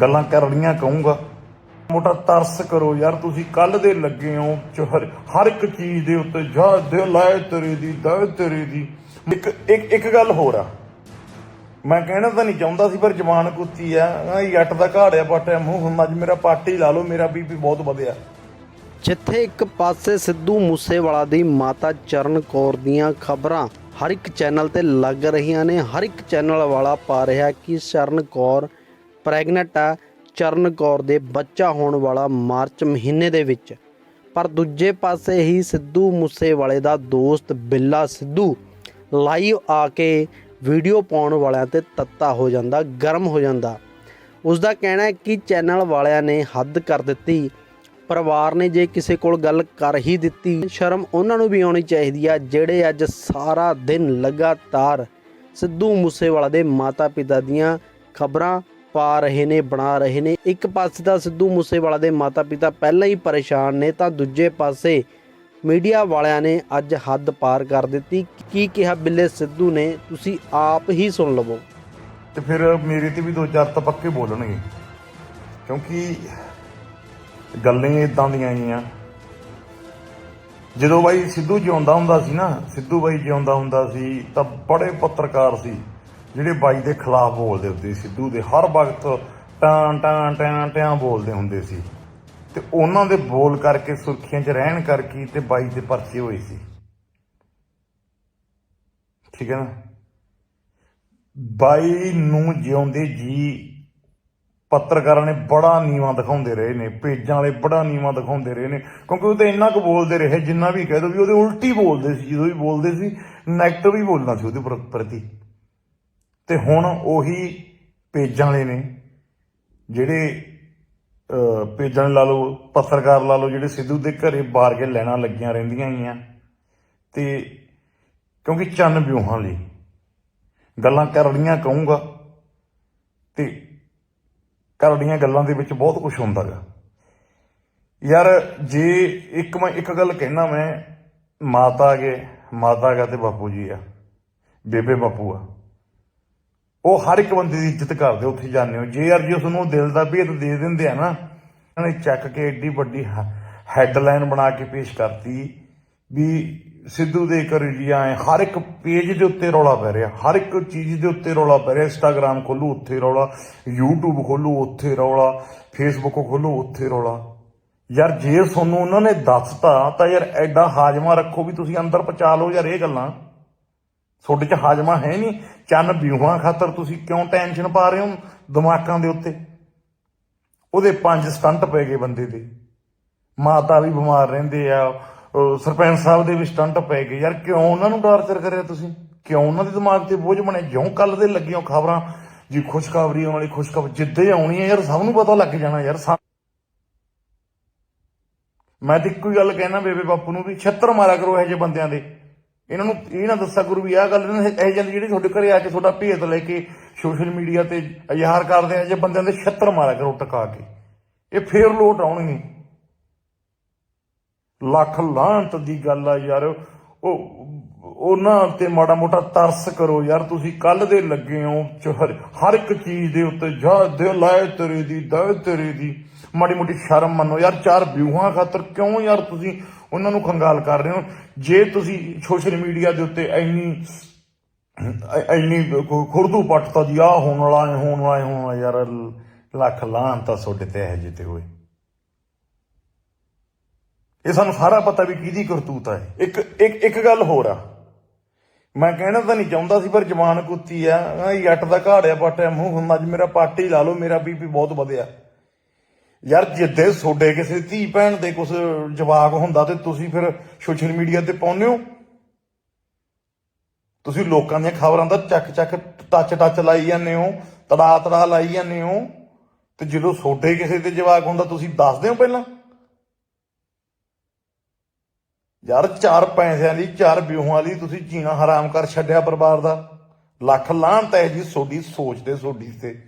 ਗੱਲਾਂ ਕਰਨੀਆਂ ਕਹੂੰਗਾ। ਮੋਟਾ ਤਰਸ ਕਰੋ ਯਾਰ, ਤੁਸੀਂ ਕੱਲ ਦੇ ਲੱਗੇ ਹੋ ਹਰ ਇੱਕ ਚੀਜ਼ ਦੇ ਉੱਤੇ ਜਾ, ਦੇ ਲਾਏ ਤੇਰੇ ਦੀ, ਦਾ ਤੇਰੇ ਦੀ। ਇੱਕ ਇੱਕ ਇੱਕ ਗੱਲ ਹੋਰ ਆ। ਮੈਂ ਕਹਿਣਾ ਤਾਂ ਨਹੀਂ ਚਾਹੁੰਦਾ ਸੀ, ਪਰ ਜਵਾਨ ਕੁੱਤੀ ਆ। ਆ ਦਾ ਘਾੜਿਆ ਪਾਟਿਆ ਮੂੰਹ ਅੱਜ ਮੇਰਾ ਪਾਟੀ ਲਾ ਲਓ, ਮੇਰਾ ਬੀਪੀ ਬਹੁਤ ਵਧਿਆ। ਜਿੱਥੇ ਇੱਕ ਪਾਸੇ ਸਿੱਧੂ ਮੂਸੇਵਾਲਾ ਦੀ ਮਾਤਾ ਚਰਨ ਕੌਰ ਦੀਆਂ ਖਬਰਾਂ ਹਰ ਇੱਕ ਚੈਨਲ ਤੇ ਲੱਗ ਰਹੀਆਂ ਨੇ, ਹਰ ਇੱਕ ਚੈਨਲ ਵਾਲਾ ਪਾ ਰਿਹਾ ਕਿ ਚਰਨ ਕੌਰ ਪ੍ਰੈਗਨੈਂਟ ਆ ਚਰਨ ਕੌਰ ਦੇ ਬੱਚਾ ਹੋਣ ਵਾਲਾ ਮਾਰਚ ਮਹੀਨੇ ਦੇ ਵਿੱਚ। ਪਰ ਦੂਜੇ ਪਾਸੇ ਹੀ ਸਿੱਧੂ ਮੂਸੇਵਾਲੇ ਦਾ ਦੋਸਤ ਬਿੱਲਾ ਸਿੱਧੂ ਲਾਈਵ ਆ ਕੇ ਵੀਡੀਓ ਪਾਉਣ ਵਾਲਿਆਂ ਤੇ ਤੱਤਾ ਹੋ ਜਾਂਦਾ, ਗਰਮ ਹੋ ਜਾਂਦਾ। ਉਸ ਦਾ ਕਹਿਣਾ ਹੈ ਕਿ ਚੈਨਲ ਵਾਲਿਆਂ ਨੇ ਹੱਦ ਕਰ ਦਿੱਤੀ। ਪਰਿਵਾਰ ਨੇ ਜੇ ਕਿਸੇ ਕੋਲ ਗੱਲ ਕਰ ਹੀ ਦਿੱਤੀ, ਸ਼ਰਮ ਉਹਨਾਂ ਨੂੰ ਵੀ ਆਉਣੀ ਚਾਹੀਦੀ ਆ, ਜਿਹੜੇ ਅੱਜ ਸਾਰਾ ਦਿਨ ਲਗਾਤਾਰ ਸਿੱਧੂ ਮੂਸੇਵਾਲਾ ਦੇ ਮਾਤਾ-ਪਿਤਾ ਦੀਆਂ ਖਬਰਾਂ ਪਾ ਰਹੇ ਨੇ, ਬਣਾ ਰਹੇ ਨੇ। ਇੱਕ ਪਾਸੇ ਤਾਂ ਸਿੱਧੂ ਮੂਸੇਵਾਲਾ ਦੇ ਮਾਤਾ-ਪਿਤਾ ਪਹਿਲਾਂ ਹੀ ਪਰੇਸ਼ਾਨ ਨੇ, ਤਾਂ ਦੂਜੇ ਪਾਸੇ ਮੀਡੀਆ ਵਾਲਿਆਂ ਨੇ ਅੱਜ ਹੱਦ ਪਾਰ ਕਰ ਦਿੱਤੀ। ਕੀ ਕਿਹਾ ਬਿੱਲੇ ਸਿੱਧੂ ਨੇ? ਤੁਸੀਂ ਆਪ ਹੀ ਸੁਣ ਲਵੋ। ਤੇ ਫਿਰ ਮੇਰੇ ਤੇ ਵੀ ਦੋ ਚਾਰ ਤਾਂ ਪੱਕੇ ਬੋਲਣਗੇ। ਕਿਉਂਕਿ ਗੱਲਾਂ ਹੀ ਇਦਾਂ ਦੀਆਂ ਆਈਆਂ। ਜਦੋਂ ਬਾਈ ਸਿੱਧੂ ਜਿਉਂਦਾ ਹੁੰਦਾ ਸੀ ਨਾ, ਸਿੱਧੂ ਬਾਈ ਜਿਉਂਦਾ ਹੁੰਦਾ ਸੀ, ਤਾਂ ਬੜੇ ਪੱਤਰਕਾਰ ਸੀ। ਜਿਹੜੇ ਬਾਈ ਦੇ ਖਿਲਾਫ ਬੋਲਦੇ ਹੁੰਦੇ ਸੀ, ਸਿੱਧੂ ਦੇ ਹਰ ਵਕਤ ਟਾਂ ਟਾਂ ਟਾਂ ਟਾਂ ਬੋਲਦੇ ਹੁੰਦੇ ਸੀ। ਤੇ ਉਹਨਾਂ ਦੇ ਬੋਲ ਕਰਕੇ, ਸੁਰਖੀਆਂ 'ਚ ਰਹਿਣ ਕਰਕੇ ਤੇ ਬਾਈ ਦੇ ਪਰਚੇ ਹੋਏ ਸੀ। ਠੀਕ ਹੈ ਨਾ? ਬਾਈ ਨੂੰ ਜਿਉਂਦੇ ਜੀ, ਪੱਤਰਕਾਰਾਂ ਨੇ ਬੜਾ ਨੀਵਾ ਦਿਖਾਉਂਦੇ ਰਹੇ ਨੇ, ਪੇਜਾਂ ਵਾਲੇ ਬੜਾ ਨੀਵਾ ਦਿਖਾਉਂਦੇ ਰਹੇ ਨੇ, ਕਿਉਂਕਿ ਉਹ ਤਾਂ ਇੰਨਾ ਕੁ ਬੋਲਦੇ ਰਹੇ, ਜਿੰਨਾ ਵੀ ਕਹਿ ਦੋ ਵੀ ਉਹਦੇ ਉਲਟੀ ਬੋਲਦੇ ਸੀ, ਜਦੋਂ ਵੀ ਬੋਲਦੇ ਸੀ ਨੈਗੇਟਿਵ ਹੀ ਬੋਲਣਾ ਸੀ ਉਹਦੇ ਪ੍ਰ- ਪ੍ਰਤੀ। ਤੇ ਹੁਣ ਉਹੀ ਪੇਜਾਂ ਵਾਲੇ ਨੇ ਜਿਹੜੇ ਅਹ, ਪੇਜਾਂ ਲਾ ਲਓ ਪੱਤਰਕਾਰ ਲਾ ਲਓ ਜਿਹੜੇ ਸਿੱਧੂ ਦੇ ਘਰੇ ਬਾਰ ਕੇ ਲੈਣਾ ਲੱਗੀਆਂ ਰਹਿੰਦੀਆਂ ਗਈਆਂ। ਤੇ ਕਿਉਂਕਿ ਚੰਨ ਵਿਊਹਾਂ ਲਈ ਗੱਲਾਂ ਕਰੜੀਆਂ ਕਹੂੰਗਾ ਤੇ ਕਰੜੀਆਂ ਗੱਲਾਂ ਦੇ ਵਿੱਚ ਬਹੁਤ ਕੁਝ ਹੁੰਦਾ ਗਾ ਯਾਰ ਜੇ ਇੱਕ ਮੈਂ ਇੱਕ ਗੱਲ ਕਹਿਣਾ ਮੈਂ ਮਾਤਾ ਗੇ ਮਾਤਾ ਗਾ ਤੇ ਬਾਪੂ ਜੀ ਆ ਬੇਬੇ ਬਾਪੂ ਆ। ਉਹ ਹਰ ਇੱਕ ਬੰਦੇ ਦੀ ਇੱਜ਼ਤ ਕਰਦੇ, ਉੱਥੇ ਜਾਂਦੇ ਹੋ। ਜੇ ਯਾਰ ਜੇ ਤੁਹਾਨੂੰ ਦਿਲ ਦਾ ਭੇਦ ਦੇ ਦਿੰਦੇ ਆ ਨਾ ਉਹਨਾਂ ਨੇ ਚੱਕ ਕੇ ਏਡੀ ਵੱਡੀ ਹੈਡਲਾਈਨ ਬਣਾ ਕੇ ਪੇਸ਼ ਕਰਤੀ ਵੀ ਸਿੱਧੂ ਦੇ ਘਰ ਜੀ ਆਏ, ਹਰ ਇੱਕ ਪੇਜ ਦੇ ਉੱਤੇ ਰੌਲਾ ਪੈ ਰਿਹਾ, ਹਰ ਇੱਕ ਚੀਜ਼ ਦੇ ਉੱਤੇ ਰੌਲਾ ਪੈ ਰਿਹਾ। ਇੰਸਟਾਗ੍ਰam ਖੋਲੂ, ਉੱਥੇ ਰੌਲਾ, YouTube ਖੋਲੂ, ਉੱਥੇ ਰੌਲਾ ਫੇਸਬੁੱਕ ਖੋਲੂ, ਉੱਥੇ ਰੌਲਾ। ਯਾਰ ਜੇ ਤੁਹਾਨੂੰ ਉਹਨਾਂ ਨੇ ਦੱਸਤਾ, ਤਾਂ ਯਾਰ ਐਡਾ ਹਾਜਮਾ ਰੱਖੋ ਵੀ ਤੁਸੀਂ ਅੰਦਰ ਪਚਾ ਲਓ ਯਾਰ ਇਹ ਗੱਲਾਂ। ਤੁਹਾਡੇ 'ਚ ਹਾਜਮਾ ਹੈ ਨਹੀਂ। ਚੰਨ ਵਿਊਹਾਂ ਖਾਤਰ ਤੁਸੀਂ ਕਿਉਂ ਟੈਨਸ਼ਨ ਪਾ ਰਹੇ ਹੋ ਦਿਮਾਗਾਂ ਦੇ ਉੱਤੇ? ਉਹਦੇ ਪੰਜ ਸਟੰਟ ਪੈ ਗਏ ਬੰਦੇ ਦੇ। ਮਾਤਾ ਵੀ ਬਿਮਾਰ ਰਹਿੰਦੇ ਆ ਉਹ ਸਰਪੰਚ ਸਾਹਿਬ ਦੇ ਵੀ ਸਟੰਟ ਪੈ ਗਏ। ਯਾਰ ਕਿਉਂ ਉਹਨਾਂ ਨੂੰ ਟਾਰਚਰ ਕਰਿਆ ਤੁਸੀਂ? ਕਿਉਂ ਉਹਨਾਂ ਦੇ ਦਿਮਾਗ ਤੇ ਬੋਝ ਬਣੇ? ਜਿਉਂ ਕੱਲ ਦੇ ਲੱਗੀਆਂ ਖਬਰਾਂ, ਜੀ ਖੁਸ਼ਖਬਰੀ ਆਉਣ ਵਾਲੀ ਖੁਸ਼ਖਬਰ ਜਿੱਦੇ ਆਉਣੀ ਹੈ ਯਾਰ, ਸਭ ਨੂੰ ਪਤਾ ਲੱਗ ਜਾਣਾ ਯਾਰ ਸਾ- ਮੈਂ ਤਾਂ ਇੱਕੋ ਹੀ ਗੱਲ ਕਹਿਣਾ ਬੇਬੇ ਬਾਪੂ ਨੂੰ ਵੀ ਛੱਤਰ ਮਾਰਿਆ ਕਰੋ ਇਹੋ ਜਿਹੇ ਬੰਦਿਆਂ ਦੇ। ਇਹਨਾਂ ਨੂੰ ਇਹ ਨਾ ਦੱਸਿਆ ਗੁਰੂ ਵੀ ਆਹ ਗੱਲ ਇਹਨਾਂ ਇਹ ਜਿਹੇ ਜਿਹੜੇ ਤੁਹਾਡੇ ਘਰੇ ਆ ਕੇ ਤੁਹਾਡਾ ਭੇਤ ਲੈ ਕੇ ਸੋਸ਼ਲ ਮੀਡੀਆ ਤੇ ਇਜ਼ਹਾਰ ਕਰਦੇ ਆ, ਜੇ ਬੰਦਿਆਂ ਦੇ ਛੱਤਰ ਮਾਰਿਆ ਕਰੋ ਟਕਾ ਕੇ। ਇਹ ਫੇਰ ਲੋਟ ਆਉਣਗੇ। ਲੱਖ ਲਾਂਤ ਦੀ ਗੱਲ ਆ ਯਾਰ। ਉਹ, ਉਹਨਾਂ ਤੇ ਮਾੜਾ ਮੋਟਾ ਤਰਸ ਕਰੋ ਯਾਰ, ਤੁਸੀਂ ਕੱਲ ਦੇ ਲੱਗੇ ਹੋ ਚ ਹਰ ਇੱਕ ਚੀਜ਼ ਦੇ ਉੱਤੇ, ਜਾ ਦੇ ਲਾਏ ਤੇਰੇ ਦੀ ਦਾ ਤੇਰੇ ਦੀ। ਮਾੜੀ ਮੋਟੀ ਸ਼ਰਮ ਮੰਨੋ। ਯਾਰ ਚਾਰ ਵਿਊਹਾਂ ਖਾਤਰ ਕਿਉਂ ਯਾਰ ਤੁਸੀਂ ਉਹਨਾਂ ਨੂੰ ਖੰਗਾਲ ਕਰ ਰਹੇ ਹੋ ਜੇ ਤੁਸੀਂ ਸੋਸ਼ਲ ਮੀਡੀਆ ਦੇ ਉੱਤੇ ਇੰਨੀ ਇੰਨੀ ਖੁ- ਖੁਰਦੂ ਪੱਟਤਾ ਜੀ ਆ ਹੋਣ ਵਾਲਾ, ਐ ਹੋਣ ਵਾਲਾ, ਐ ਹੋਣ ਵਾਲਾ, ਯਾਰ, ਲੱਖ ਲਾਂਤ ਤਾਂ ਤੁਹਾਡੇ ਤੇ ਇਹ ਜਿੱਤੇ ਹੋਏ। ਇਹ ਸਾਨੂੰ ਸਾਰਾ ਪਤਾ ਵੀ ਕਿਹਦੀ ਕਰਤੂਤ ਹੈ ਇੱਕ ਇੱਕ ਇੱਕ ਗੱਲ ਹੋਰ ਆ। ਮੈਂ ਕਹਿਣਾ ਤਾਂ ਨਹੀਂ ਚਾਹੁੰਦਾ ਸੀ, ਪਰ ਜਵਾਨ ਕੁੱਤੀ ਆ। ਜੱਟ ਦਾ ਘਾੜਿਆ ਪਾਟਿਆ ਮੂੰਹ ਹੁੰਦਾ ਅੱਜ ਮੇਰਾ ਪਾਟੀ ਲਾ ਲਓ, ਮੇਰਾ ਬੀਪੀ ਬਹੁਤ ਵਧਿਆ। ਯਾਰ ਜਿੱਦੇ ਤੁਹਾਡੇ ਕਿਸੇ ਧੀ ਭੈਣ ਦੇ ਕੁਝ ਜਵਾਕ ਹੁੰਦਾ ਤੇ ਤੁਸੀਂ ਫਿਰ ਸੋਸ਼ਲ ਮੀਡੀਆ ਤੇ ਪਾਉਂਦੇ ਹੋ? ਤੁਸੀਂ ਲੋਕਾਂ ਦੀਆਂ ਖਬਰਾਂ ਦਾ ਚੱਕ ਚੱਕ ਟੱਚ ਟੱਚ ਲਾਈ ਜਾਂਦੇ ਹੋ, ਤੜਾ ਤੜਾ ਲਾਈ ਜਾਂਦੇ ਹੋ। ਤੇ ਜਦੋਂ ਤੁਹਾਡੇ ਕਿਸੇ ਤੇ ਜਵਾਕ ਹੁੰਦਾ, ਤੁਸੀਂ ਦੱਸਦੇ ਹੋ ਪਹਿਲਾਂ? ਯਾਰ ਚਾਰ ਪੈਸਿਆਂ ਲਈ ਚਾਰ ਵਿਊਹਾਂ ਲਈ ਤੁਸੀਂ ਜੀਣਾ ਹਰਾਮ ਕਰ ਛੱਡਿਆ ਪਰਿਵਾਰ ਦਾ। ਲੱਖ ਲਾਹਨਤ ਹੈ ਜੀ ਤੁਹਾਡੀ ਸੋਚ ਤੇ ਸੋਡੀ ਤੇ।